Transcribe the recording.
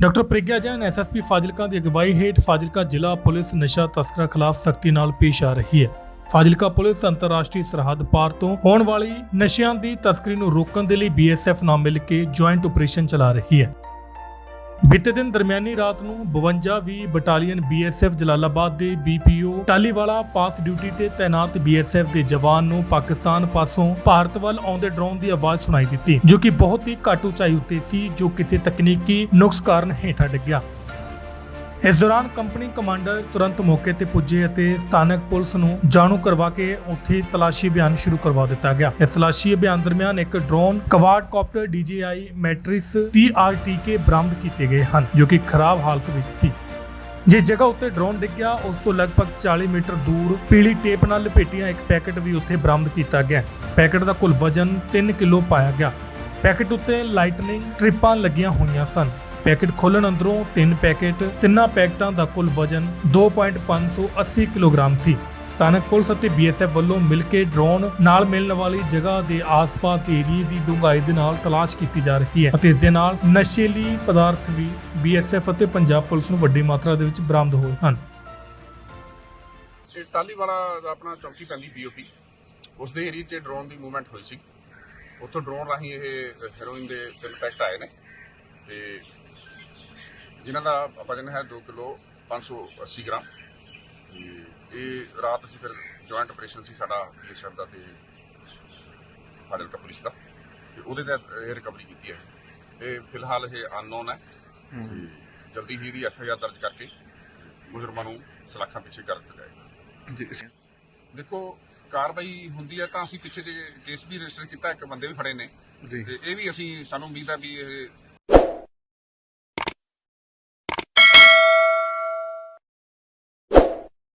Doctor Pragya Jain SSP Fazilka ਦੀ ਅਗਵਾਈ ਹੇਠ ਫਾਜ਼ਿਲਕਾ ਜ਼ਿਲ੍ਹਾ ਪੁਲਿਸ ਨਸ਼ਾ ਤਸਕਰਾਂ ਖਿਲਾਫ ਸਖਤੀ ਨਾਲ ਪੇਸ਼ ਆ ਰਹੀ ਹੈ। ਫਾਜ਼ਿਲਕਾ ਪੁਲਿਸ ਅੰਤਰਰਾਸ਼ਟਰੀ ਸਰਹੱਦ ਪਾਰ ਤੋਂ ਹੋਣ ਵਾਲੀ ਨਸ਼ਿਆਂ ਦੀ ਤਸਕਰੀ ਨੂੰ ਰੋਕਣ ਦੇ ਲਈ ਬੀਐਸਐਫ ਨਾਲ ਮਿਲ ਕੇ ਜੁਆਇੰਟ ਆਪਰੇਸ਼ਨ ਚਲਾ ਰਹੀ ਹੈ। ਬੀਤੇ ਦਿਨ ਦਰਮਿਆਨੀ ਰਾਤ ਨੂੰ 52 ਬਟਾਲੀਅਨ ਬੀਐਸਐਫ ਜਲਾਲਾਬਾਦ ਦੇ ਬੀਪੀਓ ਟਾਲੀਵਾਲਾ ਪਾਸ ਡਿਊਟੀ ਤੇ ਤਾਇਨਾਤ ਬੀਐਸਐਫ ਦੇ ਜਵਾਨ ਨੂੰ ਪਾਕਿਸਤਾਨ ਪਾਸੋਂ ਭਾਰਤ ਵੱਲ ਆਉਂਦੇ ਡਰੋਨ ਦੀ ਆਵਾਜ਼ ਸੁਣਾਈ ਦਿੱਤੀ, ਜੋ ਕਿ ਬਹੁਤ ਹੀ ਘੱਟ ਉਚਾਈ ਉੱਤੇ ਸੀ, ਜੋ ਕਿਸੇ ਤਕਨੀਕੀ ਨੁਕਸ ਕਾਰਨ ਹੇਠਾਂ ਡਿੱਗਿਆ। ਇਸ ਦੌਰਾਨ ਕੰਪਨੀ ਕਮਾਂਡਰ ਤੁਰੰਤ ਮੌਕੇ ਤੇ ਪੁੱਜੇ ਅਤੇ ਸਥਾਨਕ ਪੁਲਿਸ ਨੂੰ ਜਾਣੂ ਕਰਵਾ ਕੇ ਉੱਥੇ ਤਲਾਸ਼ੀ ਅਭਿਆਨ ਸ਼ੁਰੂ ਕਰਵਾ ਦਿੱਤਾ ਗਿਆ। ਇਸ ਤਲਾਸ਼ੀ ਅਭਿਆਨ ਦਰਮਿਆਨ ਇੱਕ ਡਰੋਨ ਕਵਾਡਕਾਪਟਰ DJI ਮੈਟ੍ਰਿਸ 30RTK ਬਰਾਮਦ ਕੀਤੇ ਗਏ ਹਨ, ਜੋ ਕਿ ਖਰਾਬ ਹਾਲਤ ਵਿੱਚ ਸੀ। ਜਿਸ ਜਗ੍ਹਾ ਉੱਤੇ ਡਰੋਨ ਡਿੱਗਿਆ, ਉਸ ਤੋਂ ਲਗਭਗ 40 ਮੀਟਰ ਦੂਰ ਪੀਲੀ ਟੇਪ ਨਾਲ ਲਪੇਟੀਆਂ ਇੱਕ ਪੈਕੇਟ ਵੀ ਉੱਥੇ ਬਰਾਮਦ ਕੀਤਾ ਗਿਆ। ਪੈਕੇਟ ਦਾ ਕੁੱਲ ਵਜ਼ਨ 3 ਕਿਲੋ ਪਾਇਆ ਗਿਆ। ਪੈਕੇਟ ਉੱਤੇ ਲਾਈਟਨਿੰਗ ਟ੍ਰਿਪਾਂ ਲੱਗੀਆਂ ਹੋਈਆਂ ਸਨ। ਪੈਕੇਟ ਖੋਲਣ ਅੰਦਰੋਂ ਤਿੰਨ ਪੈਕੇਟ, ਤਿੰਨਾਂ ਪੈਕਟਾਂ ਦਾ ਕੁੱਲ ਵਜ਼ਨ 2.580 ਕਿਲੋਗ੍ਰਾਮ ਸੀ। ਸਥਾਨਕ ਪੁਲਿਸ ਅਤੇ ਬੀਐਸਐਫ ਵੱਲੋਂ ਮਿਲ ਕੇ ਡਰੋਨ ਨਾਲ ਮਿਲਣ ਵਾਲੀ ਜਗ੍ਹਾ ਦੇ ਆਸ-ਪਾਸ ਏਰੀਏ ਦੀ ਡੂੰਘਾਈ ਦੇ ਨਾਲ ਤਲਾਸ਼ ਕੀਤੀ ਜਾ ਰਹੀ ਹੈ ਅਤੇ ਇਸ ਦੇ ਨਾਲ ਨਸ਼ੀਲੀ ਪਦਾਰਥ ਵੀ ਬੀਐਸਐਫ ਅਤੇ ਪੰਜਾਬ ਪੁਲਿਸ ਨੂੰ ਵੱਡੀ ਮਾਤਰਾ ਦੇ ਵਿੱਚ ਬਰਾਮਦ ਹੋਏ ਹਨ। ਇਹ ਟਾਲੀ ਆਪਣਾ ਚੌਕੀ ਪੈਂਦੀ ਪੀਓਪੀ ਉਸ ਦੇ ਏਰੀਆ 'ਚ ਡਰੋਨ ਦੀ ਮੂਵਮੈਂਟ ਹੋਈ ਸੀ। ਉੱਥੋਂ ਡਰੋਨ ਰਾਹੀਂ ਇਹ ਹੈਰੋਇਨ ਦੇ ਤਿੰਨ ਪੈਕਟ ਆਏ ਨੇ ਤੇ ਜਿਨ੍ਹਾਂ ਦਾ ਵਜਨ ਹੈ 2 ਕਿਲੋ 580 ਗ੍ਰਾਮ। ਤੇ ਇਹ ਰਾਤ ਅਸੀਂ ਫਿਰ ਜੁਆਇੰਟ ਆਪਰੇਸ਼ਨ ਸੀ ਸਾਡਾ ਦੇਸ਼ਰ ਦਾ ਤੇ ਫਾਜ਼ਿਲਕਾ ਪੁਲਿਸ ਦਾ। ਤੇ ਉਹਦੇ ਤਹਿਤ ਇਹ ਰਿਕਵਰੀ ਕੀਤੀ ਹੈ। ਇਹ ਫਿਲਹਾਲ ਇਹ ਅਨਨੋਨ ਹੈ। ਤੇ ਜਲਦੀ ਹੀ ਇਹਦੀ ਐਫਆਈਆਰ ਦਰਜ ਕਰਕੇ ਮੁਜਰਮਾਂ ਨੂੰ ਸਲਾਖਾਂ ਪਿੱਛੇ ਕਰ ਦਿੱਤਾ ਜਾਏਗਾ। ਦੇਖੋ ਕਾਰਵਾਈ ਹੁੰਦੀ ਹੈ ਤਾਂ ਅਸੀਂ ਪਿੱਛੇ ਜੇ ਕੇਸ ਵੀ ਰਜਿਸਟਰ ਕੀਤਾ ਇੱਕ ਬੰਦੇ ਵੀ ਫੜੇ ਨੇ। ਤੇ ਇਹ ਵੀ ਅਸੀਂ ਸਾਨੂੰ ਉਮੀਦ ਹੈ ਵੀ ਇਹ